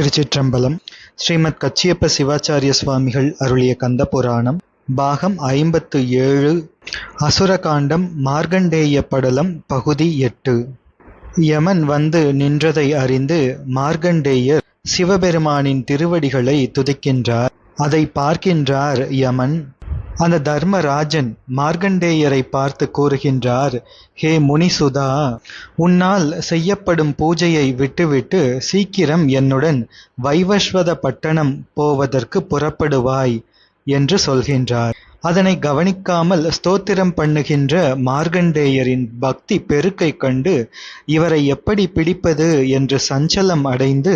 திருச்சிற்றம்பலம் ஸ்ரீமத் கச்சியப்ப சிவாச்சாரிய சுவாமிகள் அருளிய கந்த புராணம் பாகம் ஐம்பத்து ஏழு அசுரகாண்டம் மார்க்கண்டேய படலம் பகுதி எட்டு. யமன் வந்து நின்றதை அறிந்து மார்க்கண்டேயர் சிவபெருமானின் திருவடிகளை துதிக்கின்றார். அதை பார்க்கின்றார் யமன். அந்த தர்மராஜன் மார்க்கண்டேயரை பார்த்து கூறுகின்றார் ஹே முனிசுதா உன்னால் செய்யப்படும் பூஜையை விட்டுவிட்டு சீக்கிரம் என்னுடன் வைவஸ்வத பட்டணம் போவதற்கு புறப்படுவாய் என்று சொல்கின்றார். அதனை கவனிக்காமல் ஸ்தோத்திரம் பண்ணுகின்ற மார்கண்டேயரின் பக்தி பெருக்கை கண்டு இவரை எப்படி பிடிப்பது? என்று சஞ்சலம் அடைந்து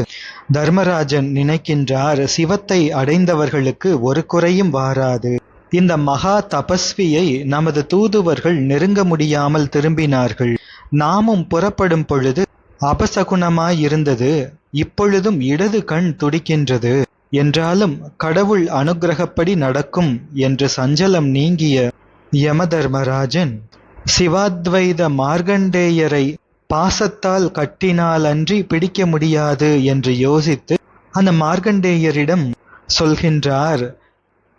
தர்மராஜன் நினைக்கின்றார் சிவத்தை அடைந்தவர்களுக்கு ஒரு குறையும் வாராது. இந்த மகா தபஸ்வியை நமது தூதுவர்கள் நெருங்க முடியாமல் திரும்பினார்கள். நாமும் புறப்படும் பொழுது அபசகுணமாயிருந்தது. இப்பொழுதும் இடது கண் துடிக்கின்றது. என்றாலும் கடவுள் அனுக்கிரகப்படி நடக்கும் என்று சஞ்சலம் நீங்கிய யமதர்மராஜன் சிவாத்வைத மார்கண்டேயரை பாசத்தால் கட்டினாலன்றி பிடிக்க முடியாது என்று யோசித்து அந்த மார்க்கண்டேயரிடம் சொல்கின்றார்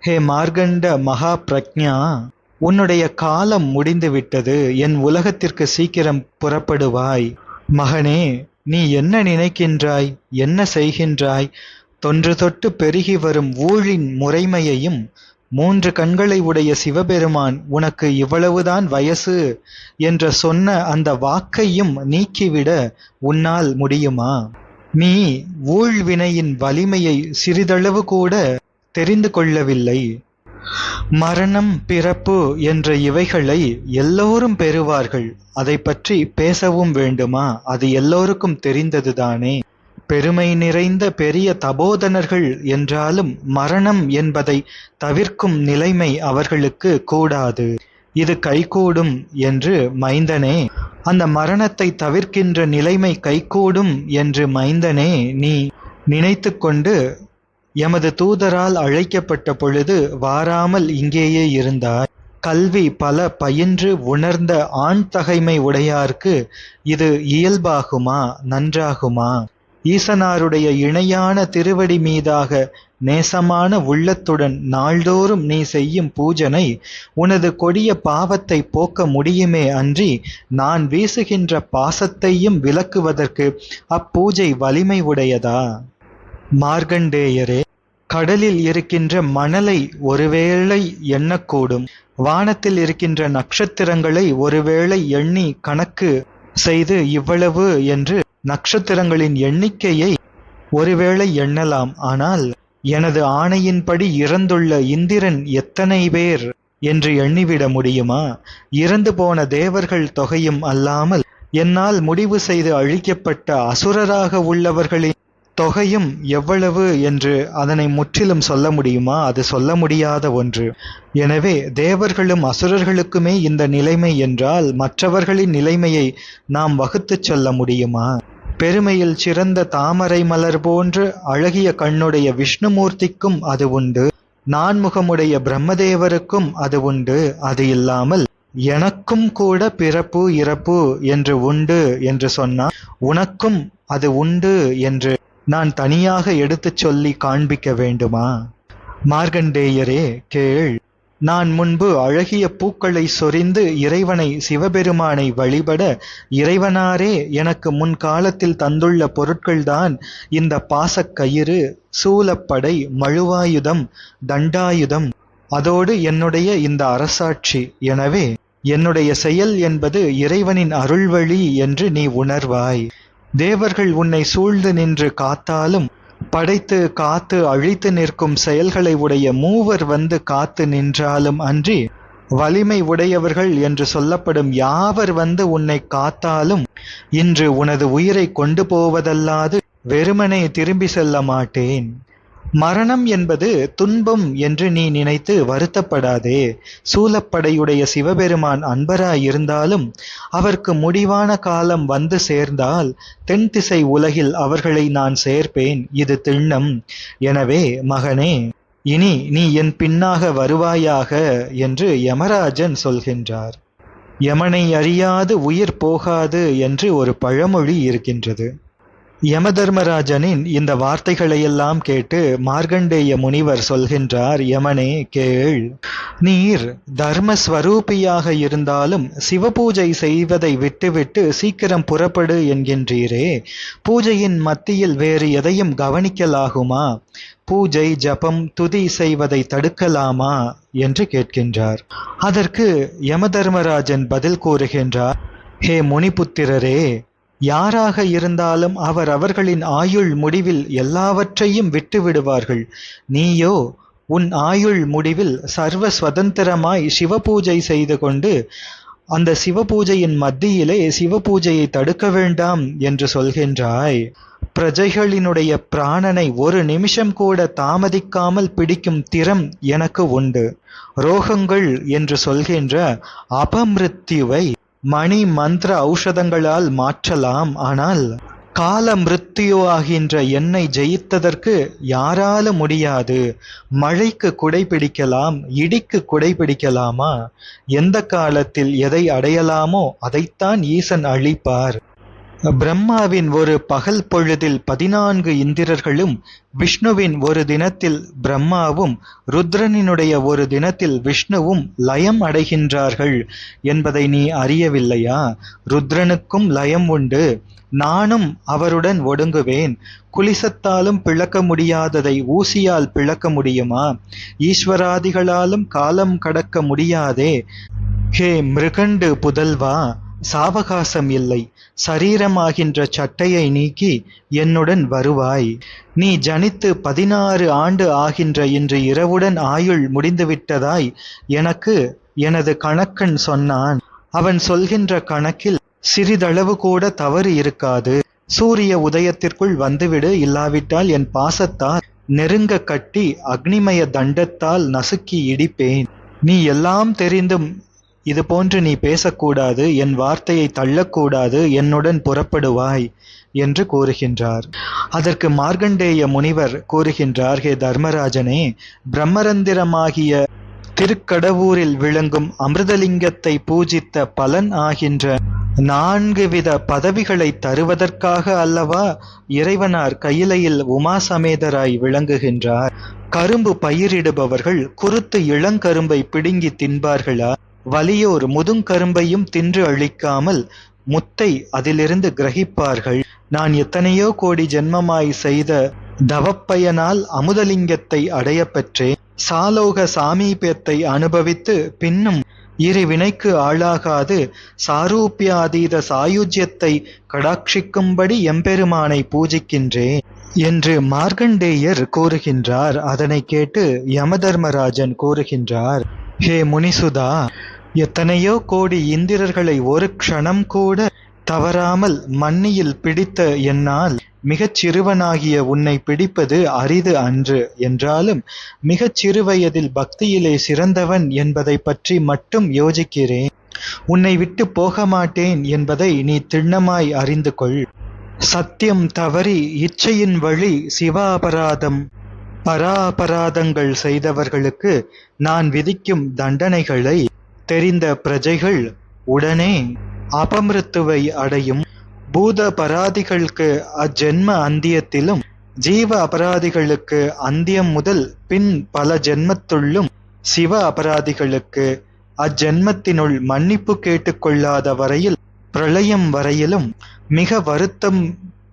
ஹே மார்கண்ட மகா பிரக்ஞா உன்னுடைய காலம் முடிந்துவிட்டது. என் உலகத்திற்கு சீக்கிரம் புறப்படுவாய். மகனே நீ என்ன நினைக்கின்றாய்? என்ன செய்கின்றாய்? தொன்று தொட்டு பெருகி வரும் ஊழின் முறைமையையும் மூன்று கண்களை உடைய சிவபெருமான் உனக்கு இவ்வளவுதான் வயசு என்ற சொன்ன அந்த வாக்கையும் நீக்கிவிட உன்னால் முடியுமா? நீ ஊழ்வினையின் வலிமையை சிறிதளவு கூட தெரிந்து கொள்ளவில்லை. மரணம் பிறப்பு என்ற இவைகளை எல்லோரும் பெறுவார்கள். அதை பற்றி பேசவும் வேண்டுமா? அது எல்லோருக்கும் தெரிந்ததுதானே. பெருமை நிறைந்த பெரிய தபோதனர்கள் என்றாலும் மரணம் என்பதை தவிர்க்கும் நிலைமை அவர்களுக்கு கூடாது. இது கைகூடும் என்று மைந்தனே. அந்த மரணத்தை தவிர்க்கின்ற நிலைமை கைகூடும் என்று மைந்தனே நீ நினைத்து கொண்டு எமது தூதரால் அழைக்கப்பட்ட பொழுது வாராமல் இங்கேயே இருந்தார். கல்வி பல பயின்று உணர்ந்த ஆண் தகைமை உடையார்க்கு இது இயல்பாகுமா நன்றாகுமா? ஈசனாருடைய இணையான திருவடி மீதாக நேசமான உள்ளத்துடன் நாள்தோறும் நீ செய்யும் பூஜனை உனது கொடிய பாவத்தை போக்க முடியுமே அன்றி நான் வீசுகின்ற பாசத்தையும் விலக்குவதற்கு அப்பூஜை வலிமை உடையதா? மார்கண்டேயரே கடலில் இருக்கின்ற மணலை ஒருவேளை எண்ணக்கூடும். வானத்தில் இருக்கின்ற நட்சத்திரங்களை ஒருவேளை எண்ணி கணக்கு செய்து இவ்வளவு என்று நட்சத்திரங்களின் எண்ணிக்கையை ஒருவேளை எண்ணலாம். ஆனால் எனது ஆணையின்படி இறந்துள்ள இந்திரன் எத்தனை பேர் என்று எண்ணிவிட முடியுமா? இறந்து போன தேவர்கள் தொகையும் அல்லாமல் என்னால் முடிவு செய்து அழிக்கப்பட்ட அசுரராக உள்ளவர்களின் தொகையும் எவ்வளவு என்று அதனை முற்றிலும் சொல்ல முடியுமா? அது சொல்ல முடியாத ஒன்று. எனவே தேவர்களும் அசுரர்களுக்குமே இந்த நிலைமை என்றால் மற்றவர்களின் நிலைமையை நாம் வகுத்துச் சொல்ல முடியுமா? பெருமையில் சிறந்த தாமரை மலர் போன்று அழகிய கண்ணுடைய விஷ்ணுமூர்த்திக்கும் அது உண்டு. நான்முகமுடைய பிரம்மதேவருக்கும் அது உண்டு. அது இல்லாமல் எனக்கும் கூட பிறப்பு இறப்பு என்று உண்டு என்று சொன்னால் உனக்கும் அது உண்டு என்று நான் தனியாக எடுத்துச் சொல்லி காண்பிக்க வேண்டுமா? மார்கண்டேயரே கேள். நான் முன்பு அழகிய பூக்களை சொரிந்து இறைவனை சிவபெருமானை வழிபட இறைவனாரே எனக்கு முன் காலத்தில் தந்துள்ள பொருட்கள்தான் இந்த பாசக்கயிறு சூலப்படை மழுவாயுதம் தண்டாயுதம். அதோடு என்னுடைய இந்த அரசாட்சி. எனவே என்னுடைய செயல் என்பது இறைவனின் அருள்வழி என்று நீ உணர்வாய். தேவர்கள் உன்னை சூழ்ந்து நின்று காத்தாலும் படைத்து காத்து அழித்து நிற்கும் செயல்களை உடைய மூவர் வந்து காத்து நின்றாலும் அன்றி வலிமை உடையவர்கள் என்று சொல்லப்படும் யாவர் வந்து உன்னை காத்தாலும் இன்று உனது உயிரை கொண்டு போவதல்லாது வெறுமனே திரும்பி செல்ல மாட்டேன். மரணம் என்பது துன்பம் என்று நீ நினைத்து வருத்தப்படாதே. சூலப்படையுடைய சிவபெருமான் அன்பராயிருந்தாலும் அவருக்கு முடிவான காலம் வந்து சேர்ந்தால் தென் திசை உலகில் அவர்களை நான் சேர்ப்பேன். இது திண்ணம். எனவே மகனே இனி நீ என் பின்னாக வருவாயாக என்று யமராஜன் சொல்கின்றார். யமனை அறியாது உயிர் போகாது என்று ஒரு பழமொழி இருக்கின்றது. யமதர்மராஜனின் இந்த வார்த்தைகளையெல்லாம் கேட்டு மார்கண்டேய முனிவர் சொல்கின்றார் யமனே கேள். நீர் தர்மஸ்வரூபியாக இருந்தாலும் சிவபூஜை செய்வதை விட்டுவிட்டு சீக்கிரம் புறப்படு என்கின்றீரே. பூஜையின் மத்தியில் வேறு எதையும் கவனிக்கலாகுமா? பூஜை ஜபம் துதி செய்வதை தடுக்கலாமா? என்று கேட்கின்றார். அதற்கு யமதர்மராஜன் பதில் கூறுகின்றார் ஹே முனிபுத்திரரே யாராக இருந்தாலும் அவர் அவர்களின் ஆயுள் முடிவில் எல்லாவற்றையும் விட்டுவிடுவார்கள். நீயோ உன் ஆயுள் முடிவில் சர்வ சுதந்திரமாய் சிவபூஜை செய்து கொண்டு அந்த சிவபூஜையின் மத்தியிலே சிவபூஜையை தடுக்க வேண்டாம் என்று சொல்கின்றாய். பிரஜைகளினுடைய பிராணனை ஒரு நிமிஷம் கூட தாமதிக்காமல் பிடிக்கும் திறம் எனக்கு உண்டு. ரோகங்கள் என்று சொல்கின்ற அபமிருத்யுவை மணி மந்திர ஔஷதங்களால் மாற்றலாம். ஆனால் கால மிருத்தியோ ஆகின்ற என்னை ஜெயித்ததற்கு யாரால முடியாது. மழைக்கு குடை பிடிக்கலாம் இடிக்கு குடை பிடிக்கலாமா? எந்த காலத்தில் எதை அடையலாமோ அதைத்தான் ஈசன் அழிப்பார். பிரம்மாவின் ஒரு பகல் பொழுதில் பதினான்கு இந்திரர்களும் விஷ்ணுவின் ஒரு தினத்தில் பிரம்மாவும் ருத்ரனினுடைய ஒரு தினத்தில் விஷ்ணுவும் லயம் அடைகின்றார்கள். என்பதை நீ அறியவில்லையா? ருத்ரனுக்கும் லயம் உண்டு. நானும் அவருடன் ஒடுங்குவேன். குலிசத்தாலும் பிளக்க முடியாததை ஊசியால் பிளக்க முடியுமா? ஈஸ்வராதிகளாலும் காலம் கடக்க முடியாதே. ஹே மிருகண்டு புதல்வா சாவகாசம் இல்லை. சரீரமாகின்ற சட்டையை நீக்கி என்னுடன் வருவாய். நீ ஜனித்து பதினாறு ஆண்டு ஆகின்ற இன்று இரவுடன் ஆயுள் முடிந்துவிட்டதாய் எனக்கு எனது கணக்கன் சொன்னான். அவன் சொல்கின்ற கணக்கில் சிறிதளவு கூட தவறு இருக்காது. சூரிய உதயத்திற்குள் வந்துவிடு இல்லாவிட்டால் என் பாசத்தால் நெருங்க கட்டி அக்னிமய தண்டத்தால் நசுக்கி இடிப்பேன். நீ எல்லாம் தெரிந்தும் இது போன்று நீ பேசக்கூடாது என் வார்த்தையை தள்ளக்கூடாது என்னுடன் புறப்படுவாய் என்று கூறுகின்றார். அதற்கு மார்கண்டேய முனிவர் கூறுகின்றார் ஹே தர்மராஜனே பிரம்மரந்திரமாகிய திருக்கடவூரில் விளங்கும் அமிர்தலிங்கத்தை பூஜித்த பலன் ஆகின்ற நான்கு வித பதவிகளை தருவதற்காக அல்லவா இறைவனார் கையிலையில் உமா சமேதராய் விளங்குகின்றார்? கரும்பு பயிரிடுபவர்கள் குருத்து இளங்கரும்பை பிடுங்கி தின்பார்களா? வலியோர் முதுங்கரும்பையும் தின்று அழிக்காமல் முத்தை அதிலிருந்து கிரகிப்பார்கள். நான் எத்தனையோ கோடி ஜென்மமாய் செய்த தவப்பயனால் அமுதலிங்கத்தை அடைய பெற்றேன். சாலோக சாமீபியத்தை அனுபவித்து பின்னும் இரு வினைக்கு ஆளாகாது சாரூபியாதீத சாயுஜ்யத்தை கடாட்சிக்கும்படி எம்பெருமானை பூஜிக்கின்றேன் என்று மார்கண்டேயர் கூறுகின்றார். அதனை கேட்டு யமதர்மராஜன் கூறுகின்றார். ஹே முனிசுதா எத்தனையோ கோடி இந்திரர்களை ஒரு க்ஷணம் கூட தவறாமல் மண்ணியில் பிடித்த என்னால் மிகச் சிறுவனாகிய உன்னை பிடிப்பது அரிது அன்று. என்றாலும் மிகச் சிறுவயதில் பக்தியிலே சிறந்தவன் என்பதை பற்றி மட்டும் யோசிக்கிறேன். உன்னை விட்டு போக மாட்டேன் என்பதை நீ திண்ணமாய் அறிந்து கொள். சத்தியம் தவறி இச்சையின் வழி சிவாபராதம். பராபராதங்கள் செய்தவர்களுக்கு நான் விதிக்கும் தண்டனைகளை தெரிந்த பிரஜைகள் உடனே அபமிருத்துவை அடையும். பூத பராதிகளுக்கு அஜென்ம அந்தியத்திலும் ஜீவ அபராதிகளுக்கு அந்தியம் முதல் பின் பல ஜென்மத்துள்ளும் சிவ அபராதிகளுக்கு அஜென்மத்தினுள் மன்னிப்பு கேட்டுக்கொள்ளாத வரையில் பிரளயம் வரையிலும் மிக வருத்தம்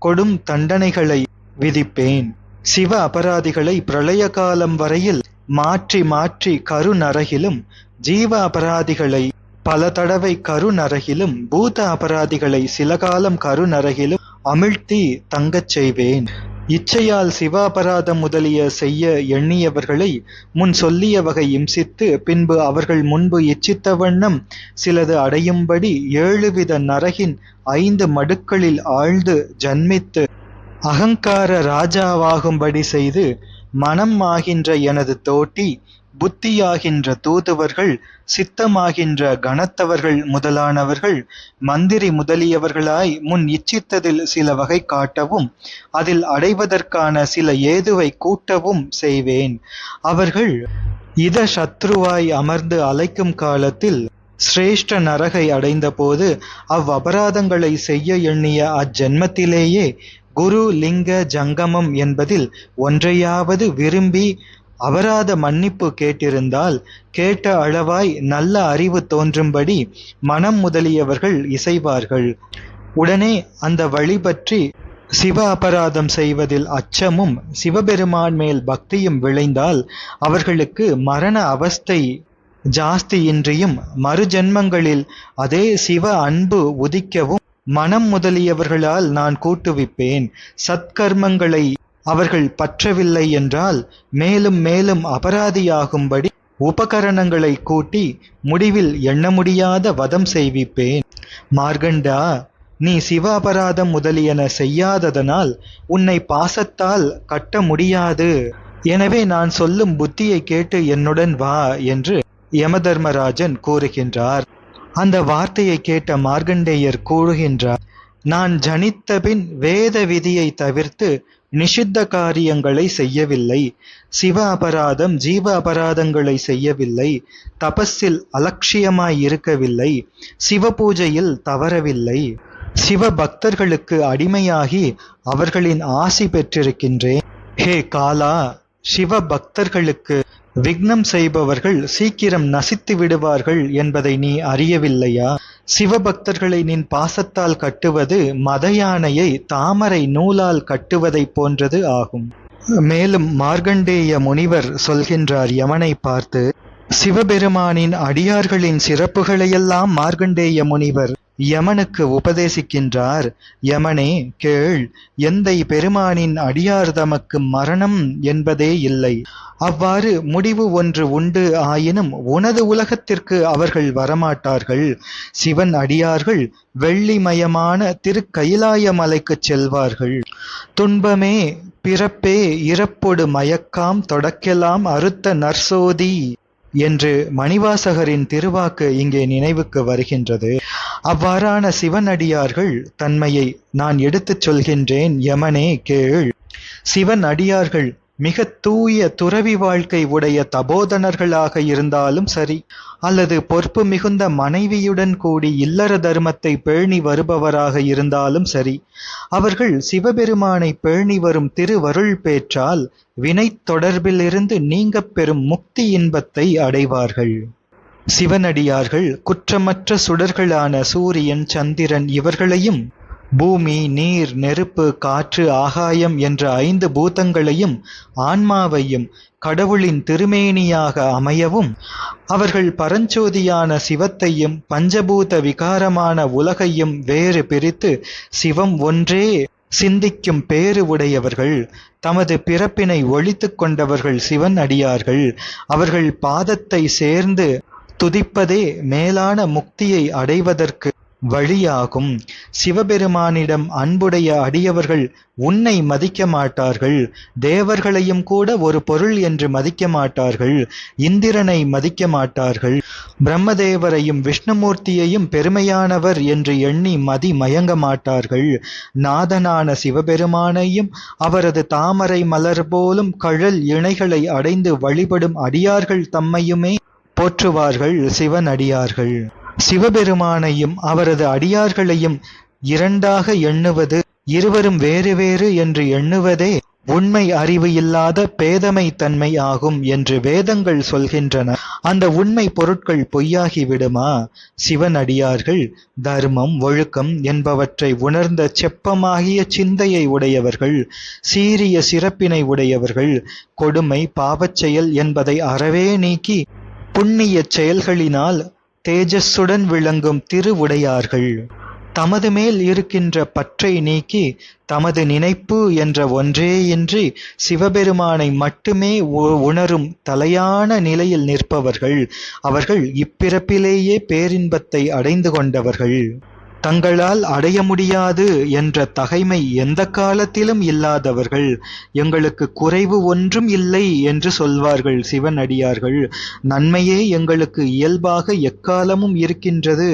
கொடும் தண்டனைகளை விதிப்பேன். சிவ அபராதிகளை பிரளய காலம் வரையில் மாற்றி மாற்றி கருநரகிலும் ஜீவ அபராதிகளை பல தடவை கருநரகிலும் பூத அபராதிகளை சில காலம் கருநரகிலும் அமிழ்த்தி தங்கச் செய்வேன். இச்சையால் சிவாபராதம் முதலிய செய்ய எண்ணியவர்களை முன் சொல்லிய வகை இம்சித்து பின்பு அவர்கள் முன்பு இச்சித்த வண்ணம் சிலது அடையும்படி ஏழுவித நரகின் ஐந்து மடுக்களில் ஆழ்ந்து ஜன்மித்து அகங்கார ராஜாவாகும்படி செய்து மனம் ஆகின்ற எனது தோட்டி புத்தியாகின்ற தூதுவர்கள் சித்தமாகின்ற கணத்தவர்கள் முதலானவர்கள் மந்திரி முதலியவர்களாய் முன் இச்சித்ததில் சில வகை காட்டவும் அதில் அடைவதற்கான சில ஏதுவை கூட்டவும் செய்வேன். அவர்கள் இத சத்ருவாய் அமர்ந்து அலைக்கும் காலத்தில் சிரேஷ்ட நரகை அடைந்தபோது அவ்வபராதங்களை செய்ய எண்ணிய அஜென்மத்திலேயே குரு லிங்க ஜங்கமம் என்பதில் ஒன்றையாவது விரும்பி அபராத மன்னிப்பு கேட்டிருந்தால் கேட்ட அளவாய் நல்ல அறிவு தோன்றும்படி மனம் முதலியவர்கள் இசைவார்கள். உடனே அந்த வழி பற்றி சிவ அபராதம் செய்வதில் அச்சமும் சிவபெருமான் மேல் பக்தியும் விளைந்தால் அவர்களுக்கு மரண அவஸ்தை ஜாஸ்தியின்றியும் மறுஜென்மங்களில் அதே சிவ அன்பு உதிக்கவும் மனம் முதலியவர்களால் நான் கூட்டுவிப்பேன். சத்கர்மங்களை அவர்கள் பற்றவில்லை என்றால் மேலும் மேலும் அபராதியாகும்படி உபகரணங்களை கூட்டி முடிவில் எண்ண முடியாத வதம் செய்விப்பேன். மார்கண்டா நீ சிவ அபராதம் முதலியன செய்யாததனால் உன்னை பாசத்தால் கட்ட முடியாது. எனவே நான் சொல்லும் புத்தியை கேட்டு என்னுடன் வா என்று யமதர்மராஜன் கூறுகின்றார். அந்த வார்த்தையை கேட்ட மார்கண்டேயர் கூறுகின்றார் நான் ஜனித்தபின் வேத விதியை தவிர்த்து நிஷித்த காரியங்களை செய்யவில்லை. சிவ அபராதம் ஜீவ அபராதங்களை செய்யவில்லை. தபஸில் அலட்சியமாய் இருக்கவில்லை. சிவ பூஜையில் தவறவில்லை. சிவ பக்தர்களுக்கு அடிமையாகி அவர்களின் ஆசி பெற்றிருக்கின்றேன். ஹே காலா சிவ பக்தர்களுக்கு விக்னம் செய்பவர்கள் சீக்கிரம் நசித்து விடுவார்கள் என்பதை நீ அறியவில்லையா? சிவபக்தர்களை நின் பாசத்தால் கட்டுவது மத யானையை தாமரை நூலால் கட்டுவதைப் போன்றது ஆகும். மேலும் மார்கண்டேய முனிவர் சொல்கின்றார் யமனை பார்த்து சிவபெருமானின் அடியார்களின் சிறப்புகளையெல்லாம் மார்கண்டேய முனிவர் யமனுக்கு உபதேசிக்கின்றார். யமனே கேள் எந்தை பெருமானின் அடியார் தமக்கு மரணம் என்பதே இல்லை. அவ்வாறு முடிவு ஒன்று உண்டு ஆயினும் உனது உலகத்திற்கு அவர்கள் வரமாட்டார்கள். சிவன் அடியார்கள் வெள்ளிமயமான திருக்கயிலாய மலைக்குச் செல்வார்கள். துன்பமே பிறப்பே இறப்பொடு மயக்காம் தொடக்கலாம் அறுத்த நர்சோதி என்று மணிவாசகரின் திருவாக்கு இங்கே நினைவுக்கு வருகின்றது. அவ்வாறான சிவனடியார்கள் தன்மையை நான் எடுத்துச் சொல்கின்றேன் யமனே கேள். சிவன் அடியார்கள் மிக தூய துறவி வாழ்க்கை உடைய தபோதனர்களாக இருந்தாலும் சரி அல்லது பொறுப்பு மிகுந்த மனைவியுடன் கூடி இல்லற தர்மத்தை பேணி வருபவராக இருந்தாலும் சரி அவர்கள் சிவபெருமானை பேணி வரும் திருவருள் பேற்றால் வினை தொடர்பிலிருந்து நீங்கப் பெறும் முக்தி இன்பத்தை அடைவார்கள். சிவனடியார்கள் குற்றமற்ற சுடர்களான சூரியன் சந்திரன் இவர்களையும் பூமி நீர் நெருப்பு காற்று ஆகாயம் என்ற ஐந்து பூதங்களையும் ஆன்மாவையும் கடவுளின் திருமேனியாக அமையவும் அவர்கள் பரஞ்சோதியான சிவத்தையும் பஞ்சபூத விகாரமான உலகையும் வேறு பிரித்து சிவம் ஒன்றே சிந்திக்கும் பேறு உடையவர்கள் தமது பிறப்பினை ஒழித்து கொண்டவர்கள் சிவன் அடியார்கள். அவர்கள் பாதத்தை சேர்ந்து துதிப்பதே மேலான முக்தியை அடைவதற்கு வழியாகும். சிவபெருமானிடம் அன்புடைய அடியவர்கள் உன்னை மதிக்க மாட்டார்கள். தேவர்களையும் கூட ஒரு பொருள் என்று மதிக்க மாட்டார்கள். இந்திரனை மதிக்க மாட்டார்கள். பிரம்மதேவரையும் விஷ்ணுமூர்த்தியையும் பெருமையானவர் என்று எண்ணி மதி மயங்க மாட்டார்கள். நாதனான சிவபெருமானையும் அவரது தாமரை மலர் போலும் கழல் இணைகளை அடைந்து வழிபடும் அடியார்கள் தம்மையுமே போற்றுவார்கள். சிவன் அடியார்கள் சிவபெருமானையும் அவரது அடியார்களையும் இரண்டாக எண்ணுவது இருவரும் வேறு வேறு என்று எண்ணுவதே உண்மை அறிவு இல்லாத பேதமை தன்மை ஆகும் என்று வேதங்கள் சொல்கின்றன. அந்த உண்மை பொருட்கள் பொய்யாகி விடுமா? சிவன் அடியார்கள் தர்மம் ஒழுக்கம் என்பவற்றை உணர்ந்த செப்பமாகிய சிந்தையை உடையவர்கள் சீரிய சிறப்பினை உடையவர்கள் கொடுமை பாவச் செயல் என்பதை அறவே நீக்கி புண்ணிய செயல்களினால் தேஜஸ்ஸுடன் விளங்கும் திருவுடையார்கள். தமது மேல் இருக்கின்ற பற்றை நீக்கி தமது நினைப்பு என்ற ஒன்றேயின்றி சிவபெருமானை மட்டுமே உணரும் தலையான நிலையில் நிற்பவர்கள். அவர்கள் இப்பிறப்பிலேயே பேரின்பத்தை அடைந்து கொண்டவர்கள். தங்களால் அடைய முடியாது என்ற தகைமை எந்த காலத்திலும் இல்லாதவர்கள் எங்களுக்கு குறைவு ஒன்றும் இல்லை என்று சொல்வார்கள் சிவன் அடியார்கள் நன்மையே எங்களுக்கு இயல்பாக எக்காலமும் இருக்கின்றது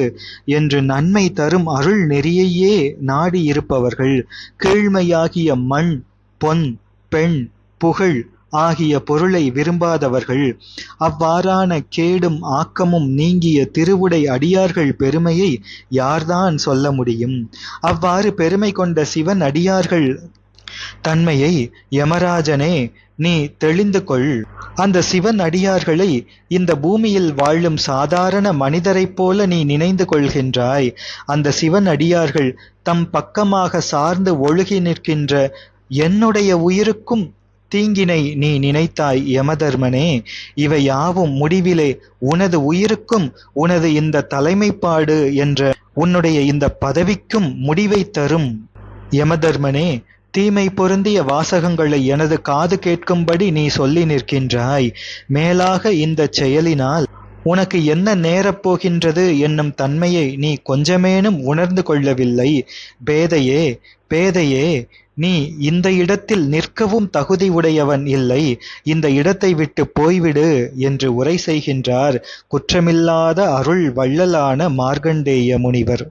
என்று நன்மை தரும் அருள் நெறியையே நாடி இருப்பவர்கள் கீழ்மையாகிய மண் பொன் பெண் புகழ் ஆகிய பொருளை விரும்பாதவர்கள் அவ்வாறான கேடும் ஆக்கமும் நீங்கிய திருவுடை அடியார்கள் பெருமையை யார்தான் சொல்ல முடியும்? அவ்வாறு பெருமை கொண்ட சிவன் அடியார்கள் தன்மையை யமராஜனே நீ தெளிந்து கொள். அந்த சிவன் அடியார்களை இந்த பூமியில் வாழும் சாதாரண மனிதரைப் போல நீ நினைந்து கொள்கின்றாய். அந்த சிவன் அடியார்கள் தம் பக்கமாக சார்ந்து ஒழுகி நிற்கின்ற என்னுடைய உயிருக்கும் தீங்கினை நீ நினைத்தாய் யமதர்மனே இவை யாவும் முடிவிலே உனது உயிருக்கும் உனது இந்த தலைமைப்பாடு என்ற உன்னுடைய இந்த பதவிக்கும் முடிவை தரும். யமதர்மனே தீமை பொருந்திய வாசகங்களை எனது காது கேட்கும்படி நீ சொல்லி நிற்கின்றாய். மேலாக இந்த செயலினால் உனக்கு என்ன நேரப் போகின்றது என்னும் தன்மையை நீ கொஞ்சமேனும் உணர்ந்து கொள்ளவில்லை. பேதையே பேதையே நீ இந்த இடத்தில் நிற்கவும் தகுதியுடையவன் இல்லை. இந்த இடத்தை விட்டு போய்விடு என்று உரை செய்கின்றார் குற்றமில்லாத அருள் வள்ளலான மார்கண்டேய முனிவர்.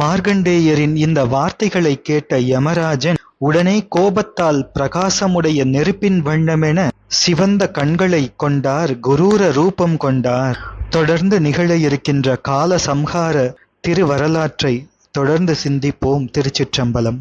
மார்கண்டேயரின் இந்த வார்த்தைகளை கேட்ட யமராஜன் உடனே கோபத்தால் பிரகாசமுடைய நெருப்பின் வண்ணமென சிவந்த கண்களை கொண்டார் குரூர ரூபம் கொண்டார். தொடர்ந்து நிகழ இருக்கின்ற கால சம்ஹார திருவரலாற்றை தொடர்ந்து சிந்திப்போம் திருச்சிற்றம்பலம்.